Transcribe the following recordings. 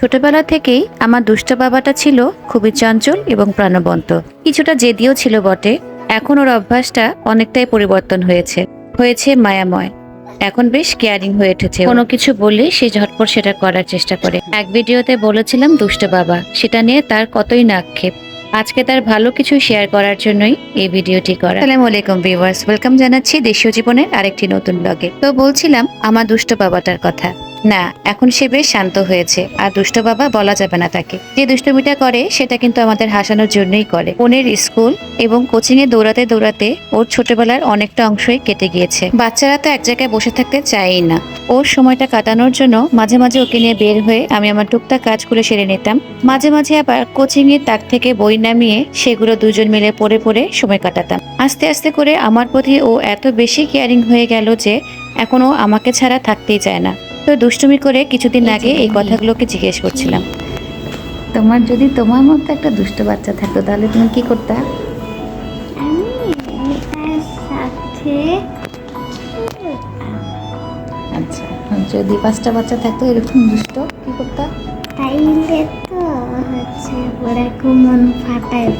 ছোটবেলা থেকেই আমার দুষ্ট বাবাটা ছিল খুবই চঞ্চল এবং প্রাণবন্ত। কিছুটা জেদিও ছিল বটে। এখন ওর অভ্যাসটা অনেকটাই পরিবর্তন হয়েছে। হয়েছে মায়াময়। এখন বেশ কেয়ারিং হয়ে উঠেছে কোনো কিছু বললে সে ঝটপট সেটা করার চেষ্টা করে। এক ভিডিওতে বলেছিলাম দুষ্ট বাবা, সেটা নিয়ে তার কতই না আক্ষেপ আজকে তার ভালো কিছু শেয়ার করার জন্যই এই ভিডিওটি করা। আলাইকুম ভিউয়ার্স ওয়েলকাম জানাচ্ছি দেশীয় জীবনের আরেকটি নতুন ব্লগে তো বলছিলাম আমার দুষ্ট বাবাটার কথা। না, এখন সে বেশ শান্ত হয়েছে, আর দুষ্ট বাবা বলা যাবে না তাকে। যে দুষ্টমিটা করে, সেটা কিন্তু আমাদের হাসানোর জন্যই করে। বোনের স্কুল এবং কোচিং এ দৌড়াতে দৌড়াতে ওর ছোটবেলার অনেকটা অংশই কেটে গিয়েছে। বাচ্চারা তো এক জায়গায় বসে থাকতে চায়ই না। ওর সময়টা কাটানোর জন্য মাঝে মাঝে ওকে নিয়ে বের হয়ে আমি আমার টুকটাক কাজগুলো সেরে নিতাম। মাঝে মাঝে আবার কোচিং এর তাক থেকে বই নামিয়ে সেগুলো দুজন মিলে পড়ে পড়ে সময় কাটাতাম। আস্তে আস্তে করে আমার প্রতি ও এত বেশি কেয়ারিং হয়ে গেল যে এখন ও আমাকে ছাড়া থাকতেই চায় না। তো দুষ্টুমি করে কিছুদিন আগে এই কথাগুলোকে জিজ্ঞেস করছিলাম। তোমার যদি তোমার মতো একটা দুষ্ট বাচ্চা থাকতো তাহলে তুমি কি করতে? সাথে আচ্ছা যদি পাঁচটা বাচ্চা থাকতো এরকম দুষ্ট কি করতে? তাইলে তো হচ্ছে ওরা মন ফাটায়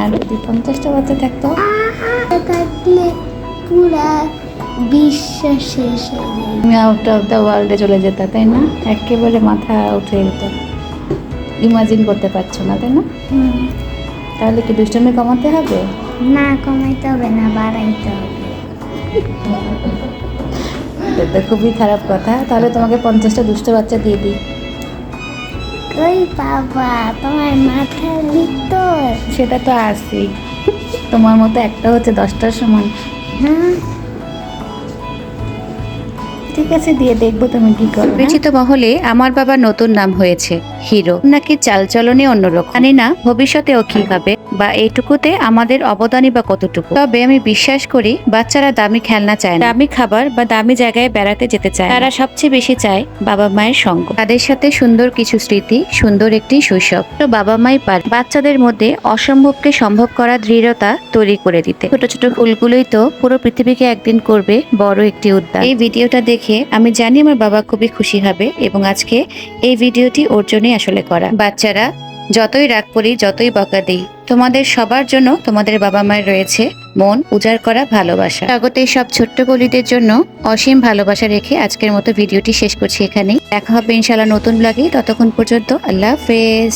আর যদি পঞ্চাশটা বাচ্চা থাকতো? থাকলে পুরা বিশ্ব শেষ হয়ে যায় তুমি আউট অফ দ্য ওয়ার্ল্ডে চলে যেতে তাই না? একেবারে মাথা উঠে যেত। ইমাজিন করতে পারছ না তাই না। তাহলে কি দুষ্টমি কমাতে হবে? না কমাইতে হবে না বাড়াইতে হবে। এটা খুবই খারাপ কথা। তাহলে তোমাকে পঞ্চাশটা দুষ্ট বাচ্চা দিয়ে দিই। কই বাবা তোমার মাথার ভিতর। সেটা তো আসি তোমার মতো একটা হচ্ছে দশটার সমান। হ্যাঁ ঠিক আছে, দিয়ে দেখব তুমি কি করো পরিচিত মহলে আমার বাবা নতুন নাম হয়েছে। হিরো। নাকি চালচলনে অন্যরকম? জানি না ভবিষ্যতেও কি হবে বা এইটুকুতে আমাদের অবদানই বা কতটুকু। তবে আমি বিশ্বাস করি বাচ্চারা দামি খেলনা চায় না। দামি খাবার বা দামি জায়গায় বেড়াতে যেতে চায় তারা সবচেয়ে বেশি চায় বাবা মায়ের সঙ্গ। তাদের সাথে সুন্দর কিছু স্মৃতি সুন্দর একটি শৈশব। তো বাবা মাই পার বাচ্চাদের মধ্যে অসম্ভবকে সম্ভব করা দৃঢ়তা তৈরি করে দিতে। ছোট ছোট ফুলগুলোই তো পুরো পৃথিবীকে একদিন করবে বড় একটি উদ্যান। এই ভিডিওটা দেখে আমি জানি আমার বাবা খুবই খুশি হবে এবং আজকে এই ভিডিওটি ওর জন্যই আসলে করা। বাচ্চারা, যতই রাগ করি, যতই বকা দিই, তোমাদের সবার জন্য তোমাদের বাবা মায়ের রয়েছে মন, উজাড় করা, ভালোবাসা। জগতের সব ছোট্ট গলিদের জন্য অসীম ভালোবাসা রেখে আজকের মতো ভিডিওটি শেষ করছি এখানেই। দেখা হবে ইনশাল্লাহ নতুন ব্লগে ততক্ষণ পর্যন্ত আল্লাহ হাফেজ।